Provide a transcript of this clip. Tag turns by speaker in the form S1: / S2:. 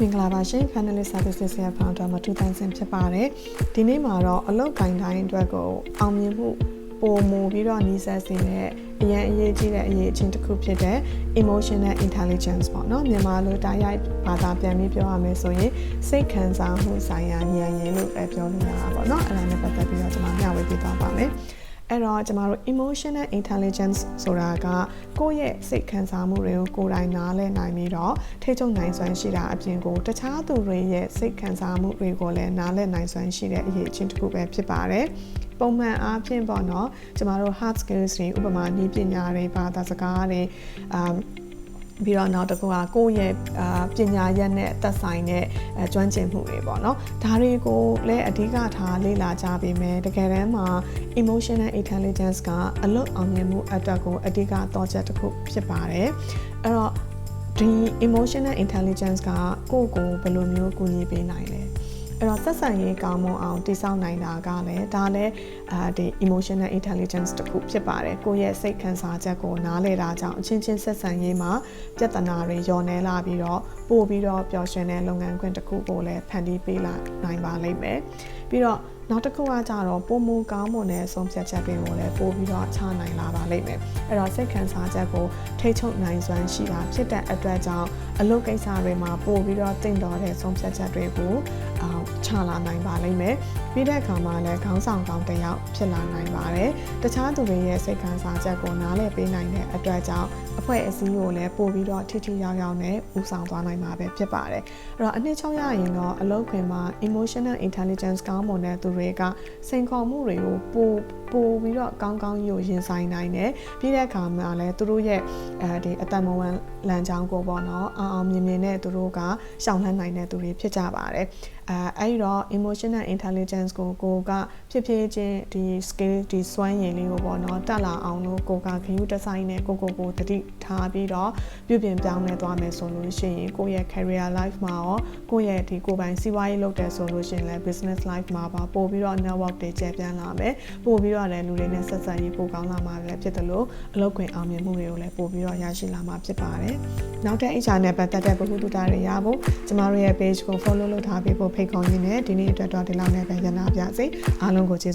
S1: မင်္ဂလာပါရှင် Panelist Services ရဲ့ Founder မတူတန်းစင်ဖြစ်ပါတယ်ဒီနေ့မှာတော့အလုပ်ကိုင်တိုင်းအတွက်ကိုအောင်မြင်မှုပုံမူပြီးတော့နှီးဆက်စေတဲ့အရန်အရေးကြီးတဲ့အရေးအချင်းတစ်ခုဖြစ်တဲ့ emotional intelligence ပေါ့နော်မြန်မာလိုတိုင်းရိုက်ဘာသာပြန်ပြီးပြောရမယ်ဆိုရင်စိတ်ခံစားမှုဆိုင်ရာဉာဏ်ရည်လို့လည်းပြောလို့ရတာပေါ့နော်အဲ့ဒါနဲ့ပတ်သက်ပြီးတော့ကျွန်မမျှဝေပေးသွားပါမယ် အဲ့တော့ကျမတို့ emotional intelligence ဆိုတာကကိုယ့်ရဲ့စိတ်ခံစားမှုတွေကိုကိုယ်တိုင်နားလည်နိုင်ပြီးတော့ထိချုပ်နိုင်စွမ်းရှိတာအပြင်ကိုတခြားသူတွေရဲ့စိတ်ခံစားမှုတွေကိုလည်းနားလည်နိုင်စွမ်းရှိတဲ့အရေးအချင်းတစ်ခုပဲဖြစ်ပါတယ်။ပုံမှန်အားဖြင့်ပေါ့နော်ကျမတို့ hard skills တွေဥပမာနည်းပညာတွေဘာသာစကားတွေအမ် ပြီးတော့နောက်တစ်ခုကကိုယ့်ရဲ့အာပညာရက်နဲ့သက်ဆိုင်တဲ့အဲကျွမ်းကျင်မှုတွေပေါ့နော်ဒါတွေကိုလည်းအဓိကထားလေ့လာကြပေမဲ့တကယ်တမ်းမှာ emotional intelligence ကအလွတ်အောင်မြင်မှုအတွက်ကိုအဓိကတော့ချက်တစ်ခုဖြစ်ပါတယ်အဲ့တော့ဒီ emotional intelligence ကကိုယ့်ကိုယ်ဘယ်လိုမျိုးကူညီပေးနိုင်လဲ အဲ့တော့ဆက်ဆံရေးကောင်းမွန်အောင်တည်ဆောက်နိုင်တာကလည်းဒါလည်းအာဒီ emotional intelligence တစ်ခုဖြစ်ပါတယ်ကိုယ့်ရဲ့စိတ်ခံစားချက်ကိုနားလည်တာကြောင့်အချင်းချင်းဆက်ဆံရေးမှာပြဿနာတွေညော်နေလာပြီးတော့ပို့ပြီးတော့ပျော်ရွှင်တဲ့လုပ်ငန်းခွင်တစ်ခုကိုလည်းဖန်တီးပေးလာနိုင်ပါလိမ့်မယ်ပြီးတော့ နောက်တစ်ခုကကြတော့ပုံမူကောင်းမွန်တဲ့ဆုံးဖြတ်ချက်တွေကိုလည်းပို့ပြီးတော့ချနိုင်လာပါလိမ့်မယ်အဲ့တော့စိတ်ခံစားချက်ကိုထိချုပ်နိုင်စွမ်းရှိတာဖြစ်တဲ့အတွက်ကြောင့်အလုပ်ကိစ္စတွေမှာပို့ပြီးတော့တင့်တော်တဲ့ဆုံးဖြတ်ချက်တွေကိုအာ ချလာနိုင်ပါလိမ့်မယ်ပြီးတဲ့အခါမှာလည်းခေါင်းဆောင်ကောင်းတစ်ယောက်ဖြစ်လာနိုင်ပါတယ်တခြားသူတွေရဲ့စိတ်ခံစားချက်ကိုနားလည်ပေးနိုင်တဲ့အတွက်ကြောင့်အဖွဲ့အစည်းကိုလည်းပို့ပြီးတော့ထိထိရောက်ရောက်နဲ့ဦးဆောင်သွားနိုင်မှာပဲဖြစ်ပါတယ်အဲ့တော့အနှစ်ချုပ်ရရင်တော့အလုပ်ခွင်မှာ emotional intelligence ကောင်းမွန်တဲ့သူတွေကစိန်ခေါ်မှုတွေကိုပို့ပို့ပြီးတော့ကောင်းကောင်းယူရင်ဆိုင်နိုင်တယ်ပြီးတဲ့အခါမှာလည်းသူတို့ရဲ့အဲဒီအတန်မဝန်လမ်းကြောင်းကိုပေါ့နော်အောင်အောင်မြင်မြင်နဲ့သူတို့ကရှောင်လန်းနိုင်တဲ့သူတွေဖြစ်ကြပါတယ် အဲအဲ့ဒီတော့ emotional intelligence ကိုကိုကဖြစ်ဖြစ်ချင်းဒီ skill ဒီစွမ်းရည်လေးကိုပေါ့နော်တက်လာအောင်လို့ကိုကခရူးဒီဇိုင်းနဲ့ကိုကိုကိုတတိထားပြီးတော့ပြုပြင်ပြောင်းလဲသွားမယ်ဆိုလို့ရှိရင်ကိုယ့်ရဲ့ career life မှာရောကိုယ့်ရဲ့ဒီကိုယ်ပိုင်စီးပွားရေးလုပ်တယ်ဆိုလို့ရှိရင်လည်း business life မှာပါပို့ပြီးတော့ network တွေကျယ်ပြန့်လာမယ်ပို့ပြီးတော့လည်းလူတွေနဲ့ဆက်ဆံရေးပိုကောင်းလာမှာလည်းဖြစ်တယ်လို့အလုပ်ခွင်အောင်မြင်မှုတွေကိုလည်းပို့ပြီးတော့ရရှိလာမှာဖြစ်ပါတယ်နောက်တဲ့ HR နဲ့ပတ်သက်တဲ့ဗဟုသုတတွေရဖို့ကျမတို့ရဲ့ page ကို follow လုပ်ထားပေးဖို့ဖိတ်ခေါ်ရင်းနဲ့ဒီနေ့အတွက်တော့ဒီလောက်နဲ့ပဲရနာပြစေအားလုံးကိုကျေးဇူး